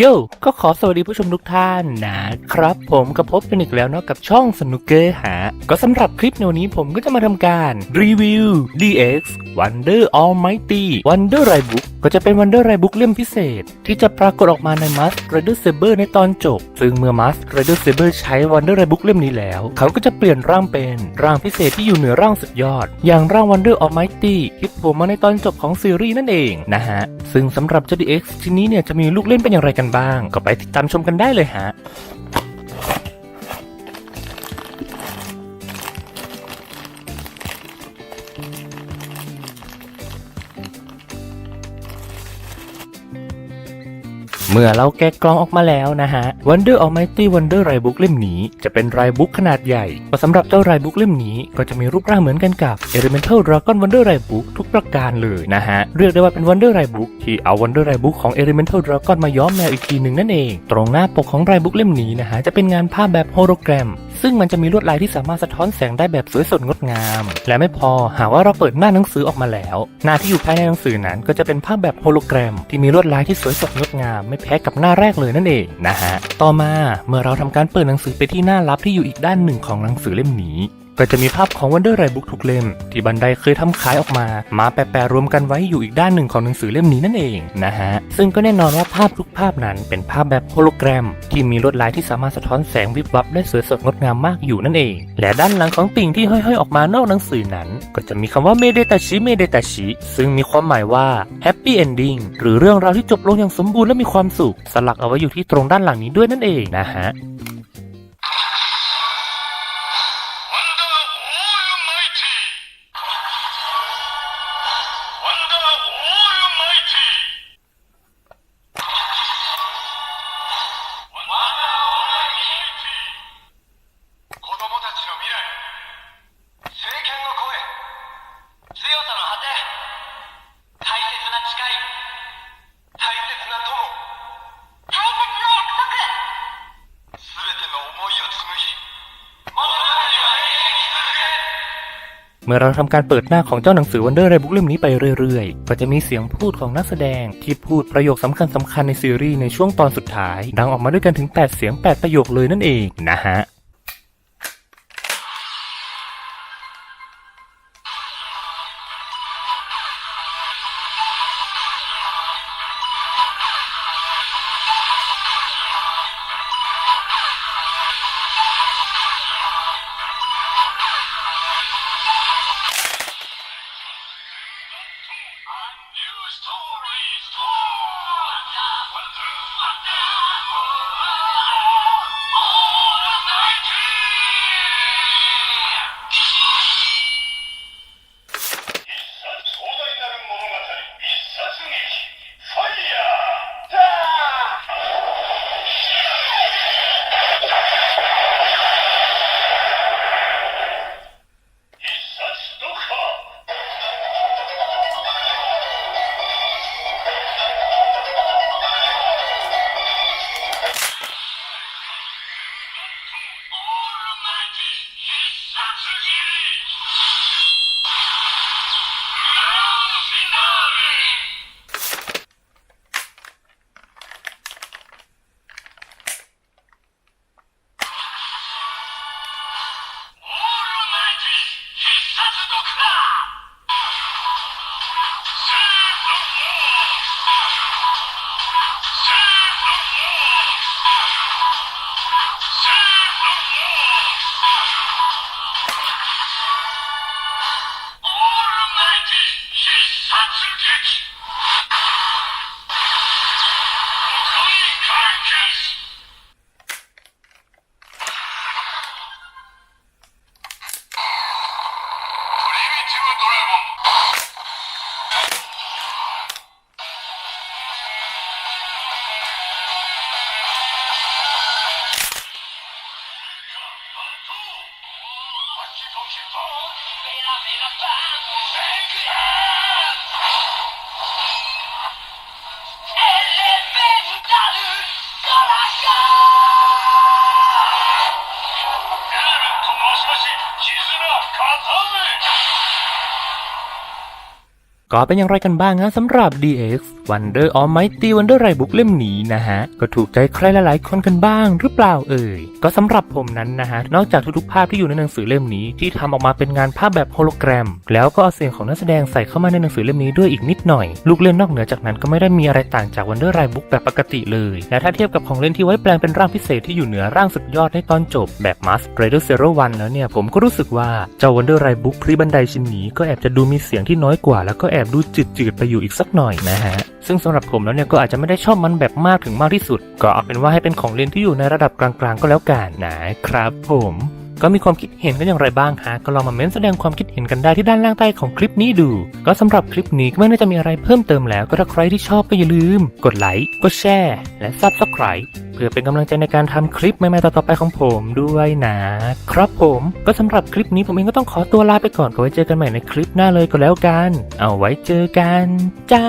โยก็ขอสวัสดีผู้ชมทุกท่านนะครับ ผมก็พบกันอีกแล้วเนาะกับช่องสนุกเกอร์หา ก็สำหรับคลิปในวันนี้ผมก็จะมาทำการรีวิว DX Wonder Almighty Wonder r i Book ก็จะเป็น Wonder r i Book เล่มพิเศษ ที่จะปรากฏออกมาใน Mask Rider Saber ในตอนจบ ซึ่งเมื่อ Mask Rider Saber ใช้ Wonder r i Book เล่มนี้แล้ว เขาก็จะเปลี่ยนร่างเป็นร่างพิเศษที่อยู่เหนือร่างสุดยอด อย่างร่าง Wonder Almighty ที่โผล่มาในตอนจบของซีรีส์นั่นเองนะฮะ ซึ่งสำหรับเจ้า DX ทีนี้เนี่ยจะมีลูกเล่นเป็นอย่างไรกันบ้าง ก็ไปติดตามชมกันได้เลยฮะ เมื่อเราแกะกล่องออกมาแล้วนะฮะ Wonder Almighty Wonder r i Book เล่มนี้จะเป็นไรบุ๊กขนาดใหญ่ก็สำหรับเจ้าไรบุ๊กเล่มนี้ก็จะมีรูปร่างเหมือนกันกับ Elemental Dragon Wonder r i Book ทุกประการเลยนะฮะ เรียกได้ว่าเป็น Wonder r i Book ที่เอา Wonder r i Book ของ Elemental Dragon มาย้อมแนวอีกทีหนึ่งนั่นเอง ตรงหน้าปกของไรบุ๊กเล่มนี้นะฮะจะเป็นงานภาพแบบโฮโลแกรม ซึ่งมันจะมีลวดลายที่สามารถสะท้อนแสงได้แบบสวยสดงดงาม และไม่พอหากว่าเราเปิดหน้าหนังสือออกมาแล้ว หน้าที่อยู่ภายในหนังสือนั้น ก็จะเป็นภาพแบบโฮโลแกรม ที่มีลวดลายที่สวยสดงดงาม ไม่แพ้กับหน้าแรกเลยนั่นเองนะฮะต่อมาเมื่อเราทำการเปิดหนังสือไปที่หน้าลับที่อยู่อีกด้านหนึ่งของหนังสือเล่มนี้ ก็จะมีภาพของ Wonder r i Book ทุกเล่ม ที่บันไดเคยทำขายออกมา มาแปะๆรวมกันไว้อยู่อีกด้านหนึ่งของหนังสือเล่มนี้นั่นเองนะฮะ ซึ่งก็แน่นอนว่าภาพทุกภาพนั้นเป็นภาพแบบโฮโลแกรม ที่มีลวดลายที่สามารถสะท้อนแสงวิบวับได้สวยสดงดงามมากอยู่นั่นเอง และด้านหลังของติ่งที่ห้อยๆออกมานอกหนังสือนั้น ก็จะมีคำว่าเมเดตาชิเมเดตาชิซึ่งมีความหมายว่า Happy Ending หรือเรื่องราวที่จบลงอย่างสมบูรณ์และมีความสุข สลักเอาไว้อยู่ที่ตรงด้านหลังนี้ด้วยนั่นเองนะฮะ มื่อเราทำการเปิดหน้าของเจ้าหนังสือวันเดอร์ไรบุ๊กเล่มนี้ไปเรื่อยๆ ก็จะมีเสียงพูดของนักแสดงที่พูดประโยคสำคัญสคัญในซีรีส์ในช่วงตอนสุดท้าย ดังออกมาด้วยกันถึง 8 เสียง 8 ประโยคเลยนั่นเองนะฮะ ก็เป็นอย่างไรกันบ้างนะสำหรับ DX Wonder Almighty Wonder r i Book เล่มนี้นะฮะ ก็ถูกใจใครหลายๆคนกันบ้างหรือเปล่าเอ่ย ก็สำหรับผมนั้นนะฮะ นอกจากทุกๆภาพที่อยู่ในหนังสือเล่มนี้ที่ทำออกมาเป็นงานภาพแบบโฮโลแกรม แล้วก็เอาเสียงของนักแสดงใส่เข้ามาในหนังสือเล่มนี้ด้วยอีกนิดหน่อย ลูกเล่นนอกเหนือจากนั้นก็ไม่ได้มีอะไรต่างจาก Wonder r i Book แบบปกติเลย และถ้าเทียบกับของเล่นที่ไว้แปลงเป็นร่างพิเศษที่อยู่เหนือร่างสุดยอดในตอนจบแบบ Mask Rider Zero One แล้วเนี่ยผมก็รู้สึกว่าเจ้า Wonder r i Book พรีบันไดชิ้นนี้ก็แอบจะดูมีเสียงที่น้อยกว่า แล้วก็แอบดูจืดๆไปอยู่อีกสักหน่อยนะฮะซึ่งสำหรับผมแล้วเนี่ยก็อาจจะไม่ได้ชอบมันแบบมากถึงมากที่สุด ก็เอาเป็นว่าให้เป็นของเล่นที่อยู่ในระดับกลางๆ ก็แล้วกันนะครับผมก็มีความคิดเห็นกันอย่างไรบ้างฮะ ก็ลองมาเม้นแสดงความคิดเห็นกันได้ที่ด้านล่างใต้ของคลิปนี้ดู ก็สำหรับคลิปนี้ก็ไม่น่าจะมีอะไรเพิ่มเติมแล้ว ก็ถ้าใครที่ชอบก็อย่าลืม กดไลค์ กดแชร์ และ Subscribe พื่อเป็นกำลังใจในการทำคลิปใหม่ๆต่อๆไปของผมด้วยนะครับผมก็สำหรับคลิปนี้ผมเองก็ต้องขอตัวลาไปก่อนก็ไว้เจอกันใหม่ในคลิปหน้าเลยก็แล้วกัน เอาไว้เจอกันจ้า